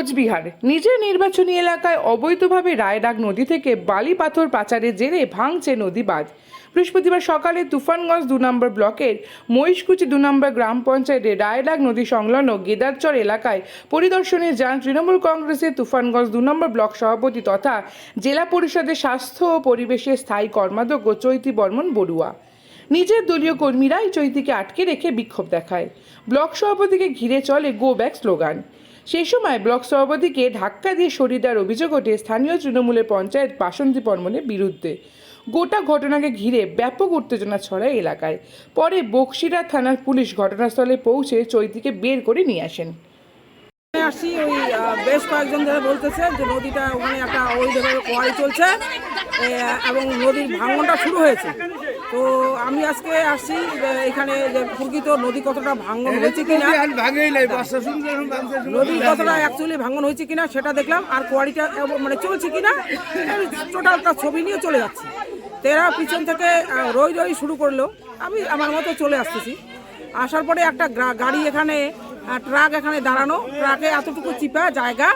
কোচবিহার। নিজের নির্বাচনী এলাকায় অবৈধভাবে রায়ডাক নদী থেকে বালি পাথর পাচারের জেরে ভাঙছে নদী বাঁধ। বৃহস্পতিবার সকালে তুফানগঞ্জ দু নম্বর ব্লকের মহিষকুচি দু নম্বর গ্রাম পঞ্চায়েতে রায়ডাক নদী সংলগ্ন গেদারচর এলাকায় পরিদর্শনে যান তৃণমূল কংগ্রেসের তুফানগঞ্জ দু নম্বর ব্লক সভাপতি তথা জেলা পরিষদের স্বাস্থ্য ও পরিবেশের স্থায়ী কর্মাধ্যক্ষ চৈতি বর্মন বড়ুয়া। নিজের দলীয় কর্মীরাই চৈতিকে আটকে রেখে বিক্ষোভ দেখায়। ব্লক সভাপতিকে ঘিরে চলে গো ব্যাক স্লোগান সেই সময় ব্লক সভাপতিকে ধাক্কা দিয়ে সরিয়ে দেওয়ার অভিযোগ ওঠে স্থানীয় তৃণমূলের পঞ্চায়েত বাসন্তী বর্মনের বিরুদ্ধে। গোটা ঘটনাকে ঘিরে ব্যাপক উত্তেজনা ছড়ায় এলাকায়। পরে বক্সিরা থানার পুলিশ ঘটনাস্থলে পৌঁছে চৈতিকে বের করে নিয়ে আসেন। আসছি ওই বেশ কয়েকজন ধরে বলতেছে যে নদীটা ওখানে একটা অবৈধভাবে কোয়ারি চলছে এবং নদীর ভাঙনটা শুরু হয়েছে। তো আমি আজকে আসছি এখানে যে প্রকৃত নদী কতটা ভাঙন হয়েছে কিনা? নদী কতটা অ্যাকচুয়ালি ভাঙন হয়েছে কিনা সেটা দেখলাম আর কোয়ারিটা মানে চলছে কিনা টোটালটা ছবি নিয়ে চলে যাচ্ছে। তেরা পিছন থেকে রই রই শুরু করল। আমি আমার মতো চলে আসতেছি। আসার পরে একটা গাড়ি এখানে ট্রাক এখানে দাঁড়ানো। ট্রাকে এতটুকু চিপা জায়গা।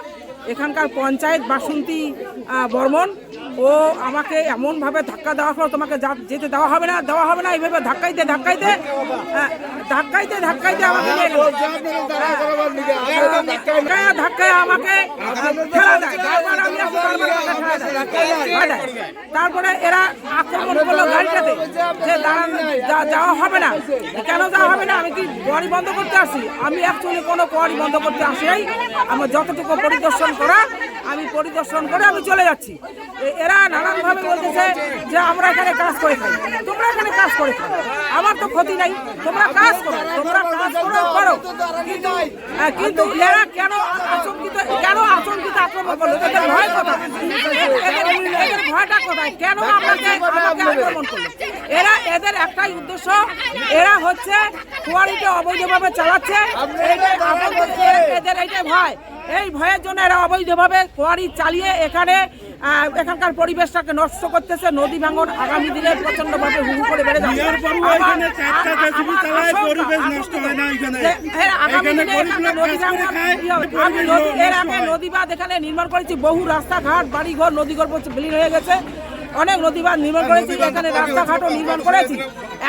এখানকার পঞ্চায়েত বাসন্তী বর্মন ও আমাকে এমনভাবে ধাক্কা দেওয়ার পর তোমাকে যেতে দেওয়া হবে না দেওয়া হবে না এইভাবে ধাক্কাইতে ধাক্কাইতে আহ, ধাক্কাইতে ধাক্কাইতে আমাকে ধাক্কায় ধাক্কায় আমাকে। তারপর এরা আক্রমণ করল গাড়িটাতে। যে যাওয়া হবে না। কেন যাওয়া হবে না? আমি কি কোয়ারি বন্ধ করতে আসি? আমি অ্যাকচুয়ালি কোনো কোয়ারি বন্ধ করতে আসি আমার যতটুকু পরিদর্শন করা আমি পরিদর্শন করে আমি চলে যাচ্ছি। এরা নানানভাবে বলতেছে যে আমরা এখানে কাজ করে খাই তোমরা এখানে কাজ করে খাও আমার তো ক্ষতি নাই। তোমরা কাজ করো। তোমরা কাজ করো করো কিন্তু এরা কেন আচমকিত কেন আচমকিত আক্রমণ করল? এদের ভয় কথা এদের ভয়টা কোথায়? কেন আমাকে আমাকে আক্রমণ করল? এরা এদের একটাই উদ্দেশ্য। এরা হচ্ছে কুয়ারিটা অবৈধভাবে চালাচ্ছে। এদের এইটাই ভয়। এই ভয়ের জন্য এরা অবৈধভাবে কোয়ারি চালিয়ে এখানে এখানকার পরিবেশটাকে নষ্ট করতেছে নদী ভাঙন আগামী দিনে প্রচন্ডভাবে হুহু করে বেড়ে যাবে। নষ্ট হয় হ্যাঁ, নদী হয়। নদীবাঁধ এখানে নির্মাণ করেছি বহু রাস্তাঘাট বাড়িঘর নদীঘর বিলীন হয়ে গেছে। অনেক নদীবাঁধ নির্মাণ করেছি এখানে রাস্তাঘাটও নির্মাণ করেছি।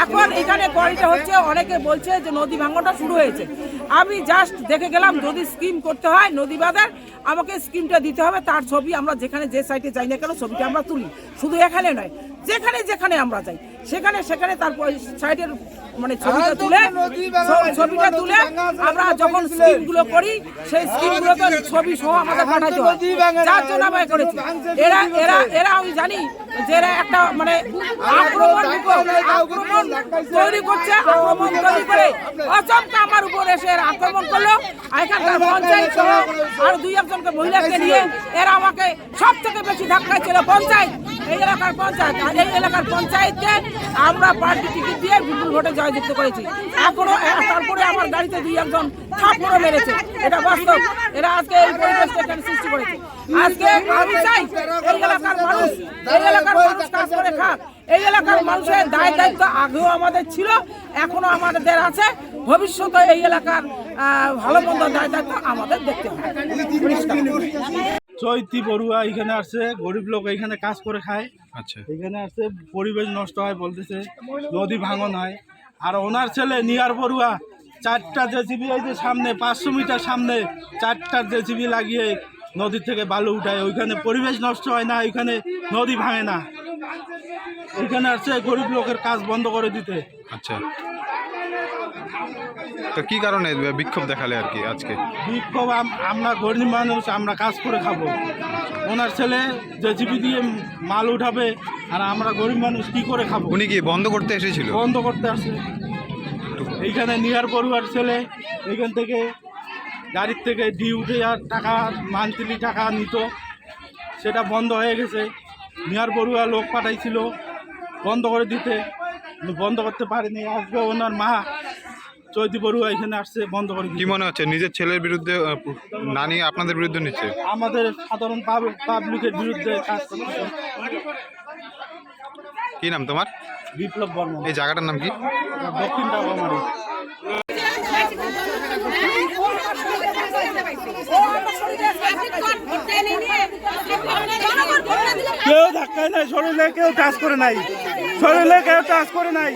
এখন এখানে কোয়ালিটা হচ্ছে, অনেকে বলছে যে নদী ভাঙনটা শুরু হয়েছে। আমি জাস্ট দেখে গেলাম, যদি স্কিম করতে হয়, নদী বাঁধের, আমাকে স্কিমটা দিতে হবে, তার ছবি আমরা যেখানে যে সাইটে যাই না কেন, ছবিটা আমরা তুলি। শুধু এখানে নয়, যেখানে যেখানে আমরা যাই। সেখানে সেখানে তার সাইডের মানে ছবিটা তুলে ছবিটা তুলে আমরা যখন স্কিমগুলো করি সেই স্কিমগুলোতে ছবি সহ আমাদের পাঠাতে হয়। যার জন্য আমরা করেছি। এরা এরা এরা আমি জানি যে এরা একটা মানে আক্রমণ আক্রমণ তৈরি করছে আক্রমণ তৈরি করে। অচমকা আমার উপর এসে এরা আক্রমণ করল। এখানকার পঞ্চায়েত সহ আর দুই একজনকে মহিলাকে নিয়ে এরা আমাকে সব থেকে বেশি ধাক্কা ছিল। পঞ্চায়েত এই এলাকার পঞ্চায়েত, আর এই এলাকার পঞ্চায়েতকে আমরা পার্টি টিকিট দিয়ে বিপুল ভোটে জয়যুক্ত করেছি। এখনও তারপরে আমার গাড়িতে দুই একজন থাপ্পড়ও মেরেছে। এটা বাস্তব। এরা আজকে এই পরিবেশটা এখানে সৃষ্টি করেছে। আজকে আমি চাই এই এলাকার মানুষ, এই এলাকার মানুষ কাজ করে খাক। এই এলাকার মানুষের দায় দায়িত্ব আগেও আমাদের ছিল, এখনও আমাদের আছে। ভবিষ্যতে এই এলাকার ভালো মন্দ দায় দায়িত্ব আমাদের দেখতে হবে। চৈতি বড়ুয়া এখানে আসছে গরিব লোক এখানে কাজ করে খায়। আচ্ছা। এখানে আসছে পরিবেশ নষ্ট হয় বলতেছে নদী ভাঙন হয়। আর ওনার ছেলে নিয়ার বড়ুয়া চারটা জেসিবি এই যে সামনে পাঁচশো মিটার সামনে চারটা জেসিবি লাগিয়ে নদী থেকে বালু উঠায়। ওইখানে পরিবেশ নষ্ট হয় না ওইখানে নদী ভাঙে না। ওইখানে আসছে গরিব লোকের কাজ বন্ধ করে দিতে। আচ্ছা। তো কি কারণে বিক্ষোভ দেখালে আর কি আজকে? বিক্ষোভ আমরা গরিব মানুষ আমরা কাজ করে খাব। ওনার ছেলে জেসিবি দিয়ে মাল উঠাবে আর আমরা গরিব মানুষ কি করে খাব? উনি কি বন্ধ করতে এসেছিল? বন্ধ করতে আসে। এইখানে নিয়ার পড়ুয়ার ছেলে এইখান থেকে গাড়ির থেকে ডিউটি আর টাকা মান্থলি টাকা নিত। সেটা বন্ধ হয়ে গেছে। নিয়ার পড়ুয়া লোক পাঠাইছিল বন্ধ করে দিতে। বন্ধ করতে পারেনি। আজকে ওনার মা চৈতি বড়ুয়া এখানে আসছে বন্ধ করে কি মনে হচ্ছে? নিজের ছেলের বিরুদ্ধে আহ, না নিয়ে আপনাদের বিরুদ্ধে নিচ্ছে? আমাদের সাধারণ পাব- পাবলিকের বিরুদ্ধে কাজ কি নাম তোমার? বিপ্লব বর্মন। এই জায়গাটার নাম কি? দক্ষিণ টাকামারি কেউ ধাক্কায় নাই শরীরে কেউ টাচ করে নাই। শরীরে কেউ টাচ করে নাই।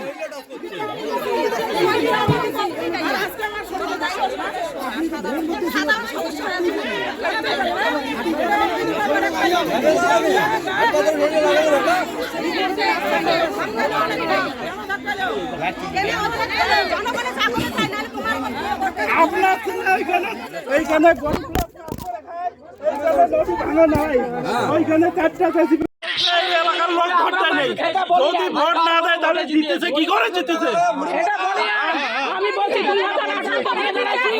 আপনার এলাকার লোক ভোটটা নেই। যদি ভোট না দেয় তাহলে জিতেছে কি করে জিতেছে? আমি বলছি দুই হাজার আঠারো থেকে দাঁড়াইছি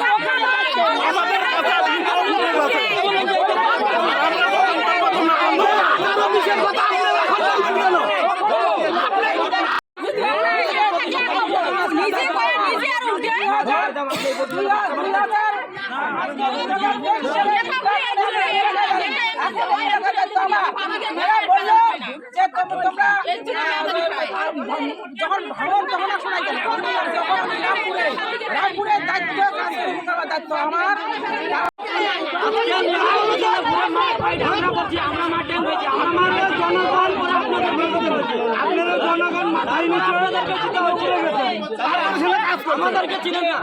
আমাদের কথা ভিন্ন ভিন্ন না, আমরা যখন ভাঙন তখন শোনাই যখন রামপুরে রামপুরের দায়িত্ব দায়িত্ব আমার। আমাদেরকে চিনেন না।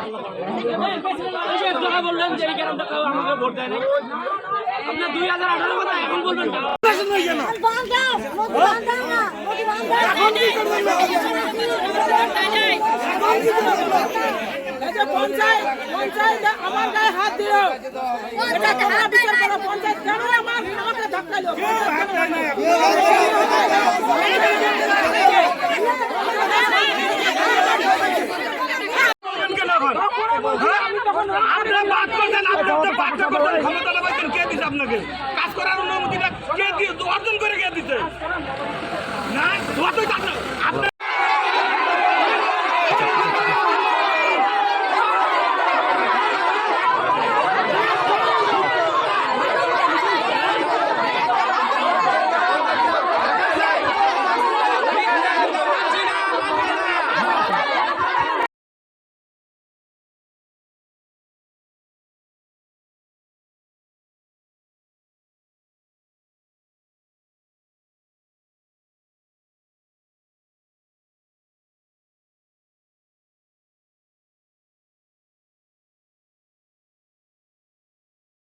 এই যে একটু আগে বললেন যে এই গ্রামটা আমাকে ভোট দেয় নাই আপনার দুই হাজার আঠারো কথা পঞ্চায়েত আপনি বাধ্য করছেন ক্ষমতা লাগাইছেন কে দিছে আপনাকে? কাজ করার অনুমতিটা কে দিয়ে অর্জন